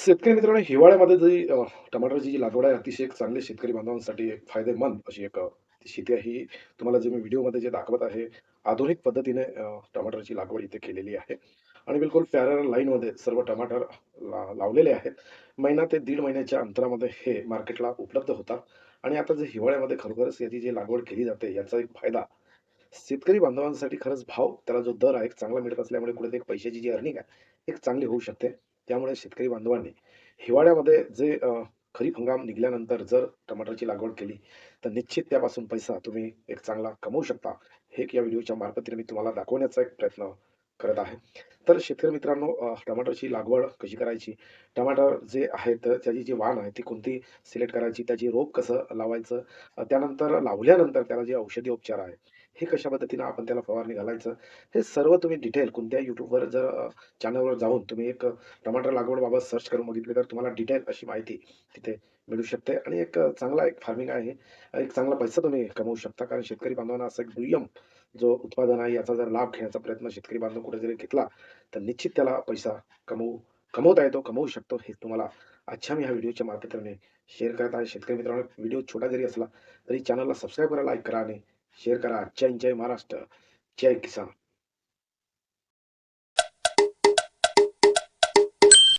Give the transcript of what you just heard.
शेतकरी मित्रांनो, हिवाळ्यामध्ये जी टमाटरची जी लागवड आहे, अतिशय एक चांगली शेतकरी बांधवांसाठी एक फायदेमंद अशी एक शेती आहे ही. तुम्हाला जे मी व्हिडिओमध्ये जे दाखवत आहे, आधुनिक पद्धतीने टमाटरची लागवड इथे केलेली आहे आणि बिलकुल पॅरल लाईनमध्ये सर्व टमाटर ला लावलेले आहेत. महिना ते दीड महिन्याच्या अंतरामध्ये हे मार्केटला उपलब्ध होतात आणि आता जे हिवाळ्यामध्ये खरोखरच याची जी लागवड केली जाते, याचा एक फायदा शेतकरी बांधवांसाठी खरंच भाव, त्याला जो दर आहे, एक चांगला मिळत असल्यामुळे कुठेतरी एक पैशाची जी अर्निंग आहे, एक चांगली होऊ शकते. त्यामुळे शेतकरी बांधवांनी हिवाळ्यामध्ये जे खरीप हंगाम निघाल्यानंतर जर टमाटरची लागवड केली, तर निश्चित त्यापासून पैसा तुम्ही एक चांगला कमवू शकता. हे या व्हिडिओच्या मार्फतीने मी तुम्हाला दाखवण्याचा एक प्रयत्न करत आहे. तर शेतकरी मित्रांनो, टमाटरची लागवड कशी करायची? टमाटर जे आहे, तर त्याची जी वाण आहे, ती कोणती सिलेक्ट करायची? त्याची रोप कसं लावायचं? त्यानंतर लावल्यानंतर त्याला जे औषधी उपचार आहे, हे कशा पद्धतीनं आपण त्याला फवारणी घालायचं? हे सर्व तुम्ही डिटेल कोणत्या YouTubeवर जर चॅनलवर जाऊन तुम्ही एक टमाटर लागवडबाबत सर्च करून बघितली, तर तुम्हाला डिटेल अशी माहिती तिथे मिळू शकते आणि एक चांगला एक फार्मिंग आहे. एक चांगला पैसा तुम्ही कमवू शकता. कारण शेतकरी बांधवांना असं एक दुय्यम जो उत्पादन आहे, याचा जर लाभ घेण्याचा प्रयत्न शेतकरी बांधव कुठे जरी घेतला, तर निश्चित त्याला पैसा कमवू कमवता येतो, कमवू शकतो. हे तुम्हाला अच्छा मी ह्या व्हिडिओच्या मार्फत शेअर करत आहे. शेतकरी मित्रांनो, व्हिडिओ छोटा जरी असला, तरी चॅनलला सबस्क्राईब करा, लाईक करा आणि शेअर करा. जय हिंद, जय महाराष्ट्र, जय किसान.